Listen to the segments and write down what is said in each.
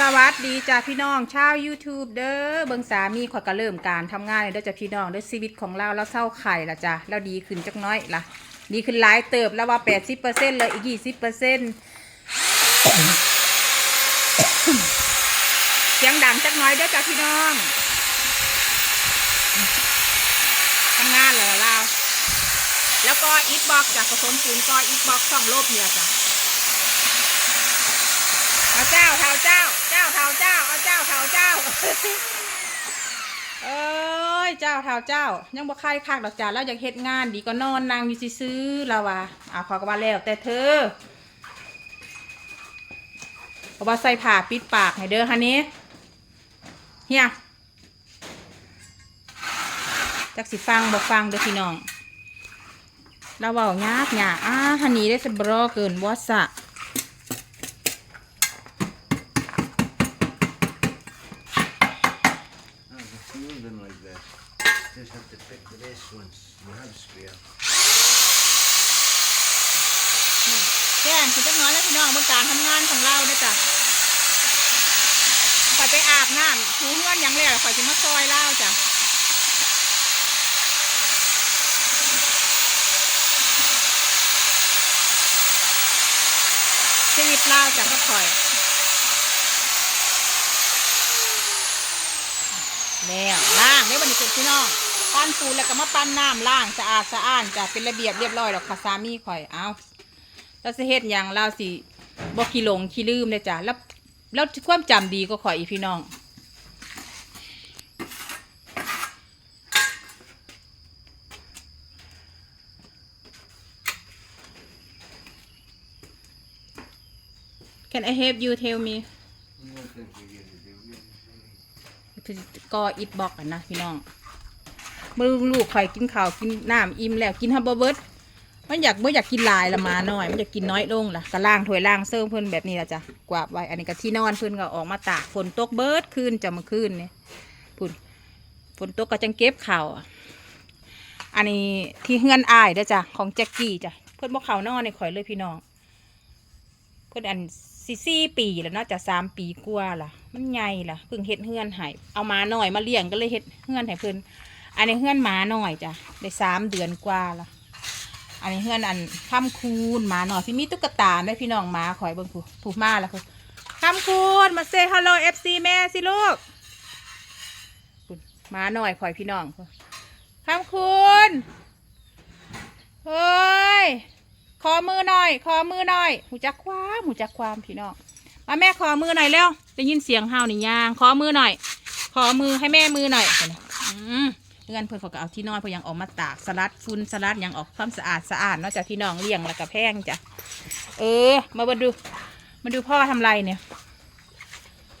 สวัสดีจ้าพี่น้องชาว YouTube เด้อเบิงสามีข่อยก็เริ่มการทำงานเลยเด้อจ้าพี่น้องเด้อชีวิตของเราแล้วเศร้าไข่ละจ้ะแล้วดีขึ้นจักน้อยละดีขึ้นหลายเติบแล้วว่า 80%เลยอีก 20%เสียงดังจักน้อยเด้อจ้าพี่น้องทำงานเลยเรา แล้วก็อีทบ็อกจากผสมปูนก็อีทบ็อกสองโลบเนี่ยจ้ะเอาเจ้าเท่าเจ้าเจ้าเท่าเจ้า เจ้าเท่าเจ้า เอ้ยเจ้าเท่าเจ้า ยังบ่ใครคักดอกจ้าแล้วอยากเฮ็ดงานดีก็นอนนางอยู่ซื้อแล้วว่ะอ่าขอก็ว่าแล้วแต่เธอเพราะว่าใส่ผ้าปิดปากให้เด้อฮันนี้เฮียจักสิฟังบ่ฟังเด้อพี่น้องเราเว้ายากยากอ่าฮันนี้ได้สบรอเกินวอสะ There's a few of them like that. Just have to pick the best ones. You have spare. แจ้งคือจักหน้อยแล้วพี่น้องเมื่อการทำงานของเราด้อจ้ะข่อยไปอาบน้ำถูเงื่อนหยังแล้วข่อยจะมาซอยเล่าจ้ะชีวิตเล่าจ้ะก็ข่อย แล้วล้างได้บันนี้พี่น้องปั้นปูนแล้วก็มาปั้นน้ำล้างสะอาดสะอ้านจะเป็นระเบียบเรียบร้อยแล้วค่ะสามีข่อยเอาแล้วสิเฮ็ดหยังเราสิบ่ขี้หลงขี้ลืมเลยจ้ะแล้วแล้วความจำดีก็ข่อยอีพี่น้อง Can I help you tell me You don't think you get to do it. ก็อิดบอกกันนะพี่น้องมือลูกข่อยกินข้าวกินน้ำอิ่มแล้วกินฮับเบิร์ดมันอยากบ่อยากกินลายละมาหน่อย มันอยากกินน้อยลงล่ะก็ล่างถ้วยล่างเซิร์ฟเพิ่นแบบนี้ละจ้ะกวาดไว้ อันนี้ก็ที่นอนเพิ่นก็ออกมาตากฝนตกเบิร์ดคืนจะมาคืนเนี่ยพุ่นฝนตกก็จังเก็บข่าวอะอันนี้ที่เฮือนอายเด้อจ้ะของแจ็คกี้จ้ะเพิ่นบ่เขาวนอนในข่อยเลยพี่น้อง เพิ่นอัน สี่สี่ปีแล้วเนาะจะสามปีกว่าล่ะ มันใหญ่ล่ะเพิ่งเฮ็ดเฮือนให้เอามาหน่อยมาเลี้ยงก็เลยเฮ็ดเฮือนให้เพิ่นอันนี้เฮือนหมาหน่อยจ้ะได้สามเดือนกว่าล่ะ อันนี้เฮือนอันข้ามคูนหมาหน่อยที่มีตุ๊กตาได้พี่น้องหมาคอยเบิ่งผู้ผู้มาแล้วคือข้ามคูนมาเซฮัลโหลเอฟซีแม่สิลูกหมาหน่อยคอยพี่น้องข้ามคูนเฮ้ย ขอมือหน่อย ขอมือหน่อยหูจักความหูจักความพี่น้องมาแม่ขอมือหน่อยเร็วได้ยินเสียงห้าวนี่ย่างขอมือหน่อย ขอมือให้แม่มือหน่อยอืมเพื่อนเพื่อนเขาก็เอาที่นอนเพื่อยังออกมาตากสลัดฟุ้นสลัดยังออกความสะอาดสะอาดนอกจากที่น้องเลี้ยงแล้วก็แพงจ้ะเออ มาบดูมาดูพ่อทำไรเนี่ย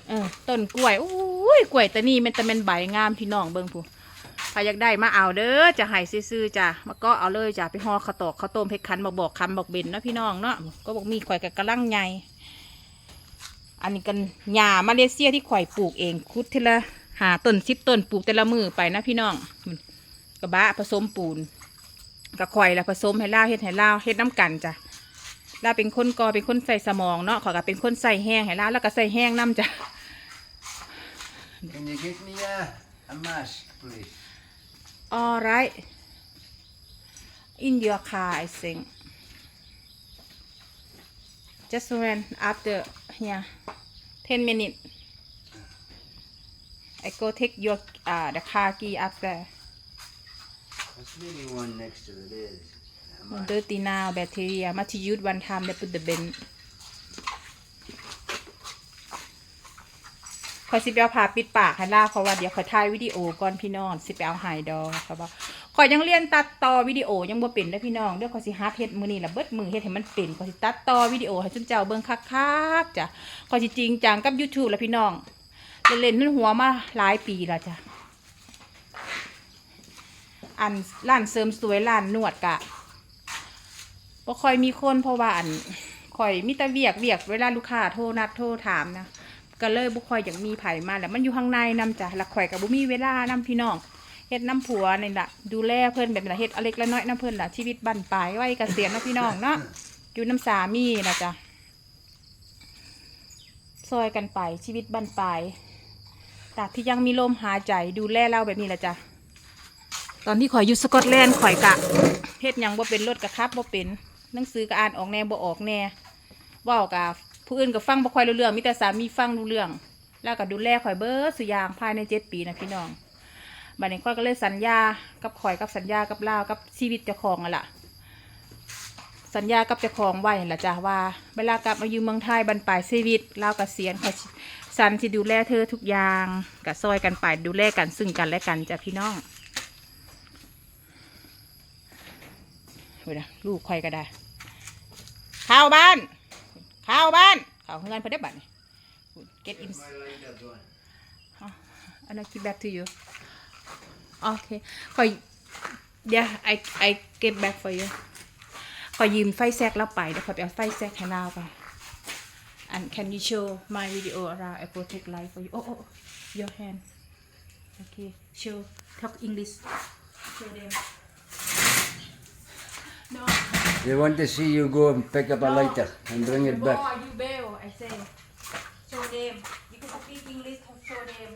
เออต้นกล้วยอุ้ยกล้วยแต่นี่มันแต่เป็นใบงามพี่น้องเบิ่งผู้ ใครอยากได้มาเอาเด้อจะให้ซื้อๆจ้ะมาก็เอาเลยจ้ะไปห่อข้าวตอกข้าวต้มเพชรคันบอกบอกคำบอกเบนนะพี่น้องเนาะก็บอกมีข่อยกับกระลังใหญ่อันนี้กันหญ้ามาเลเซียที่ข่อยปลูกเองคุดทีละหาต้นสิบต้นปลูกแต่ละมือไปนะพี่น้องกระบะผสมปูนกับข่อยละผสมให้ล่าวเฮ็ดให้ล่าวเฮ็ดน้ำกันจ้ะล่าวเป็นคนกอเป็นคนใส่สมองเนาะขอยก็เป็นคนใส่แห้งให้ล่าวแล้วก็ใส่แห้งน้ำจ้ะ Can you get me a, a mask, please? All right. In your car, I think. Just when after here, ten minutes. I go take your uh the car key after. There's maybe one next to the bed. A mask. Dirty now bacteria. Must use one time. They put the bin. อยสิไปเอาผ้าปิดปากให้ล่าเพราะว่าเดี๋ยวขอยถ่ายวิดีโอก่อนพี่น้องสิไปเอาไฮดอครับว่าขอยยังเรียนตัดต่อวิดีโอยังบ่เป็นเลยพี่น้องเดี๋ยวขอยสิหาเฮ็ดมือนี่ละเบิดมือเฮ็ดให้มันเป็นขอยสิตัดต่อวิดีโอให้จุนเจ้าเบิ่งคักๆจ้ะขอยสิจริงจังกับ YouTube แล้วพี่น้องเล่นๆนั่นหัวมาหลายปีแล้วจ้ะอันร้านเสริมสวยร้านนวดกะบ่ค่อยมีคนเพราะว่าอันข่อยมีแต่เวียกเวียกเวลาลูกค้าโทรนัดโทรถามนะ ก็เลยบุคอยอย่ากมีไผ่มาแหละมันอยู่ข้างในนำจ้ะละข่อยกับบุมีเวลานำพี่น้องเฮ็ดน้ำผัวนี่ละดูแลเพิ่นแบบนี้ล่ะเฮ็ดอเล็กละน้อยน้ำเพิ่นละชีวิตบั้นปลายไว้เกษียณนะพี่น้องเนาะอยู่น้ำสามีนะจ้ะซอยกันไปชีวิตบันปลายตราบที่ยังมีลมหายใจดูแลเราแบบนี้แหละจ้ะตอนที่ข่อยอยู่สกอตแลนด์ข่อยกะเฮ็ดยังบ่เป็นรถกะครับบ่เป็นหนังสือก็อ่านออกแน่บ่ออกแน่ว้ากับ ผู้อื่นก็ฟังบ่ค่อยรู้เรื่องมีแต่สามีฟังรู้เรื่อง แล้วก็ดูแลข่อยเบิดสุอย่างภายในเจ็ดปีนะพี่น้องบัดนี้ข่อยก็เลยสัญญากับข่อยกับสัญญากับลาวกับชีวิตเจ้าของอะล่ะ สัญญากับเจ้าของไว้นั่นล่ะจ้ะว่า เวลากลับมาอยู่เมืองไทยบรรปลายชีวิตลาวเกษียณข่อยสันสิดูแลเธอทุกอย่างกับซอยกันไปดูแลกันซึ่งกันและกันจ้ะพี่น้องเวลาลูกข่อยก็ได้เข้าวบ้าน เข้าบ้านเข้าเงินเพิ่นได้บัดนี้ get in My light is on. and I keep back to you. Okay. ขอ yeah I I get back for you ขอยืมไฟแซกแล้วไปเดี๋ยวขอไปเอาไฟแซกให้เราก่อน and can you show my video around I protect life for you oh oh, your hand okay show talk English show them no They want to see you go and pick up a No. lighter and bring it back. Boy, you bail, I say. Show them. You can speak English, show them.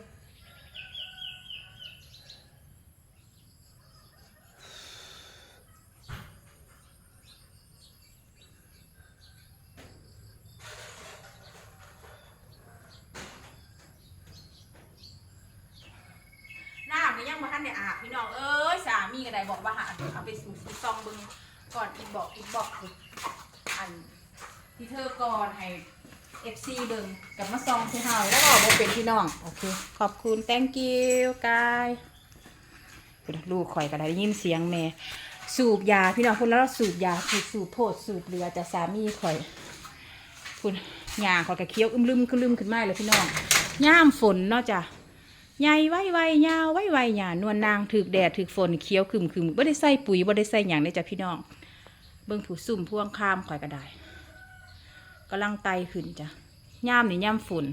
น้ำก็ยังมาทันได้อาบพี่น้องเอ้ยสามีก็ได้บอกว่าหาเอาไปสู่สู่ซองเบึง ก่อนอีบอกอีบอกคืออันที่เธอก่อนให้เอฟซีเบิ่งกับมาซองที่เฮาแล้วก็บอกเป็นพี่น้อง โอเค ขอบคุณ thank you กายลูกข่อยก็ได้ยินเสียงแม่ สูบยาพี่น้องคนแล้วสูบยาสูบสูบโพดสูบเรือแต่สามีข่อยคุณยาข่อยก็เคี้ยวอึมลืมขึ้นลืมขึ้นมาเลยพี่น้องย่ามฝนเนาะจ้ะใหญ่ไว้ไวยาวไว้ไวหยานวลนางถึกแดดถึกฝนเคี้ยวคึมคึมบ่ได้ใส่ปุ๋ยบ่ได้ใส่หยังเลยจ้ะพี่น้อง เบิ่งผู้ซุ่มพ่วงข้ามข่อยก็ได้กำลังไตขึ้นจ้ะย่ามนี่ย่ามฝุ่น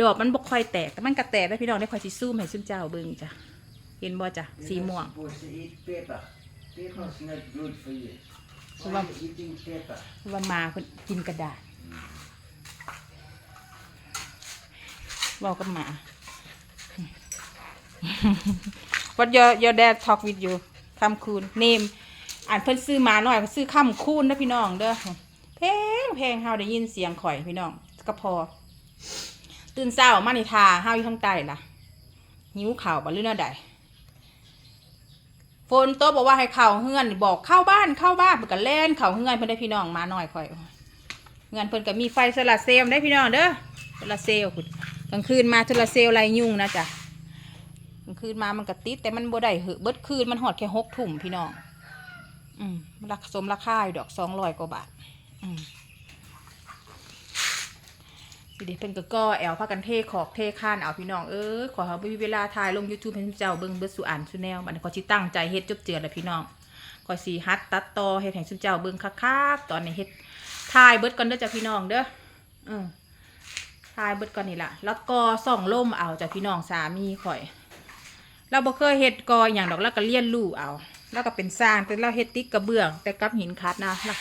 ดอกมันบ่ค่อยแตกแต่มันก็แตกได้พี่น้องได้ข่อยสิซูมให้ซุ่มเจ้าเบิ่งจ้ะเห็นบ่จ้ะสีม่วง supposed to eat paper. Paper's not good for you. So Why what- are you eating paper? ว่ามาเพิ่นกินกระดาษเว้ากับหมา What your your dad talk with you คำคูณ name อ่านเพิ่นซื้อมาหน่อยก็ซื้อคำคูณนะพี่น้องเด้อเพลงเพลงเฮาได้ยินเสียงข่อยพี่น้องก็พอ ตื่นเช้ามานี่ทาเฮาอยู่ข้างใต้ล่ะหิวข่าวบ่รือแนวใดฝนโตกบอกว่าให้เข้าเฮือนบอกเข้าบ้านเข้าบ้านเพิ่นก็แล่นเข้าเฮือนเพิ่นได้พี่น้องมาหน่อยข่อยเฮือนเพิ่นก็มีไฟโซลาร์เซลได้พี่น้องเด้อโซลาร์เซลล์พุ่นกลางคืนมาโซลาร์เซลไรยุ่งนะจ๊ะกลางคืนมามันก็ติดแต่มันบ่ได้เหอะเบิดคืนมันหอดแค่หกถุ่มพี่น้อง อืมมันราคาสมราคาอยู่ดอกสองร้อยกว่าบาท อืมสิเด็เพิ่นก็ก่อแอลพากันเทขอกเทข้านเอาพี่น้องเอ้ยขอเขาบ่มีเวลาถ่ายลง YouTube ให้เจ้าเบิ่งเบิดสู่อ่านสู่แนวบันขอยสิตั้งใจเฮ็ดจบเจือแหละพี่น้องขอสิฮัดตัดต่อเฮ็ดให้ซุเจ้าเบิ่งคักๆตอนนี้เฮ็ดถ่ายเบิดก่อนเด้อจ้ะพี่น้องเด้ออืมถ่ายเบิดก่อนนี่ล่ะ แล้วก็ส่องล่มเอาจ้ะพี่น้องสามีข่อย เราบ่เคยเฮ็ดกออย่างดอกแล้วก็เรียนรู้เอา แล้วก็เป็นสร้างแต่เราเฮ็ดติ๊กกระเบื้อง แต่กับหินคัดนะล่ะ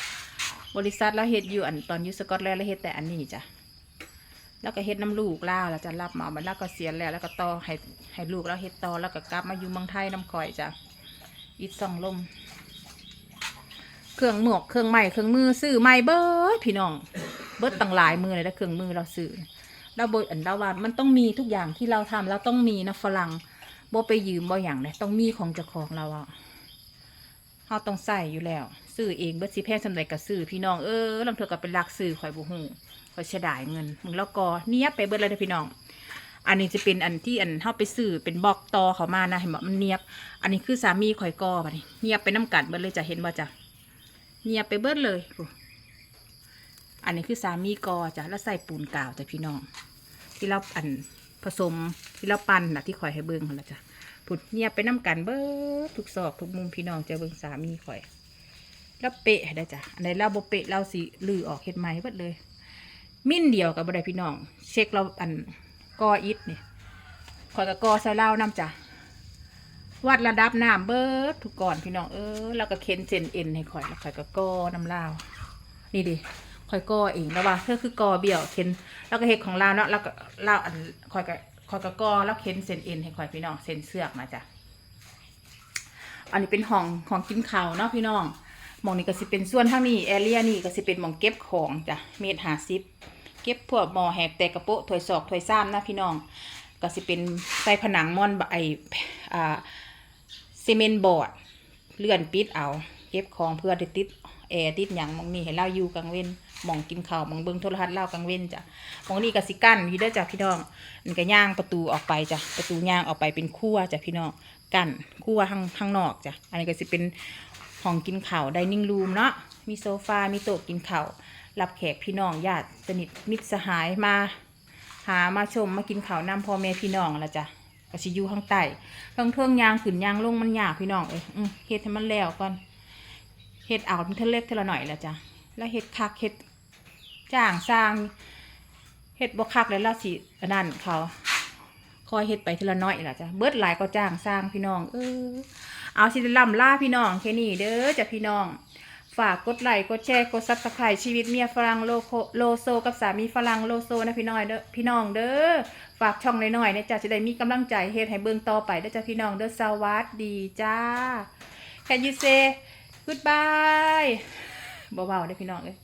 บริษัทเราเฮ็ดอยู่อันตอนอยู่สกอตแลนด์เราเฮ็ดแต่อันนี้จ้ะแล้วก็เฮ็ดน้ำลูกล่าแล้วจะรับหมามันแล้วก็เสียแล้ว แล้วก็ต่อให้ให้ลูกเราเฮ็ดต่อแล้วก็กลับมาอยู่เมืองไทยน้ำข่อยจ้ะอิดส่องลม เครื่องหมวกเครื่องไม้เครื่องมือซื้อไม้เบิดพี่น้อง เบิดตั้งหลายมือเลยนะเครื่องมือเราซื้อเราบอันเราว่ามันต้องมีทุกอย่างที่เราทำเราต้องมีนะฝรั่งบ่ไปยืมบ่อย่างเลยต้องมีของเจ้าของเราอะ เฮาต้องใส่อยู่แล้ว ซื้อเองเบิดสิแพงสำใดก็ซื้อพี่น้องเออลำเถือก็เป็นลักซื้อข่อยบ่ฮู้ข่อยเสียดายเงินมึงแล้วก็เนี้ยไปเบิดเลยพี่น้อง อันนี้จะเป็นอันที่อันเฮาไปซื้อเป็นบอกตอเขามานะเห็นบ่มันเนียบ อันนี้คือสามีข่อยกอบัดนี้เนียบไปน้ำกันเบิดเลยจะเห็นบ่จ้ะเนียบไปเบิดเลยอันนี้คือสามีกอจ้ะแล้วใส่ปูนกาวจ้ะพี่น้อง ที่เราอันผสมที่เราปั้นนะที่ข่อยให้เบิ่งหั่นล่ะจ้ะ ผุดเงียบไปน้ำกันเบิดทุกซอกทุกมุมพี่น้องเจะเบิงสามีข่อย แล้วเปะได้จ้ะอันไหนเราบ่เปะเราสิลือออกเฮ็ดไหมเบิดเลย มิ้นเดียวกับบ่ได้พี่น้อง เช็คเราอันกออิดนี่ข่อยก็กอใส่เหล้าน้ำจ้ะวัดระดับน้ำเบิดทุกก่อนพี่น้องเออแล้วก็เค้นเส้นเอ็นให้ข่อยแล้วข่อยก็กอน้ำเหล้านี่ดิคอยกอเองแล้วว่าเธอคือกอเบี้ยวเข็นแล้วก็เฮ็ดของเราเนาะแล้วก็เราอันคอยก็ คอยก็ก่อแล้วเข็นเส้นเอ็นให้คอยพี่น้องเส้นเสือกมาจ้ะอันนี้เป็นห้องของกินข้าวเนาะพี่น้องหมองนี้ก็สิเป็นส่วนทางนี้แอเรียนี่ก็สิเป็นหมองเก็บของจ้ะเมตรหาสิบเก็บพวกหมอแหกแตกกระโปะถวยซอกถวยซ้ำนะพี่น้องก็สิเป็นใส่ผนังม่อนบอ่าซีเมนต์บอร์ดเลื่อนปิดเอา เก็บของเพื่อได้ติด แอร์ติดหยังมองนี้ให้เล่าอยู่กลางเว้นมองกินข้าวมองเบิ่งโทรทัศน์เล่ากลางเว้นจ้ะมองนี้ก็สิกั้นอยู่เด้จ้ะพี่น้องนี่ก็ย่างประตูออกไปจ้ะประตูย่างออกไปเป็นครัวจ้ะพี่น้องกั้นครัวข้างข้างนอกจ้ะอันนี้ก็สิเป็นห้องกินข้าวไดนิ่งรูมเนาะมีโซฟา มีโต๊ะกินข้าวรับแขกพี่น้องญาติสนิทมิตรสหายมา หามาชมมากินข้าวนำพ่อแม่พี่น้องละจ้ะก็สิอยู่ข้างใต้เทิงเทิงยางขึ้นยางลงมันยากพี่น้องเอ้ยอืมเฮ็ดให้มันแล้วก่อน เฮ็ดเอามันเทาเล็กเท่าละหน่อยและจ้ะแล้วเฮ็ดคักเฮ็ดจ้างสร้างเฮ็ดบ่คักแล้วล่ะสินนั้นเขาคอยเฮ็ดไปทีละน้อยล่ะจ้ะเบิดหลายก็จ้างสร้างพี่น้อง เออ เอาสิได้ล่ำล่าพี่น้องแค่นี้เด้อจ้ะพี่น้อง ฝากกดไลค์กดแชร์กดซับสไครต์ชีวิตเมียฝรั่งโลโคโลโซ กับสามีฝรั่งโลโซนะพี่น้อยเด้อพี่น้องเด้อฝากช่องน้อยๆนี่ยจ้ะจะได้มีกำลังใจเฮ็ดให้เบิ่งต่อไปเด้อจ้ะพี่น้องเด้อสวัสดีจ้า Can you say goodbye เบาๆได้พี่น้องเลย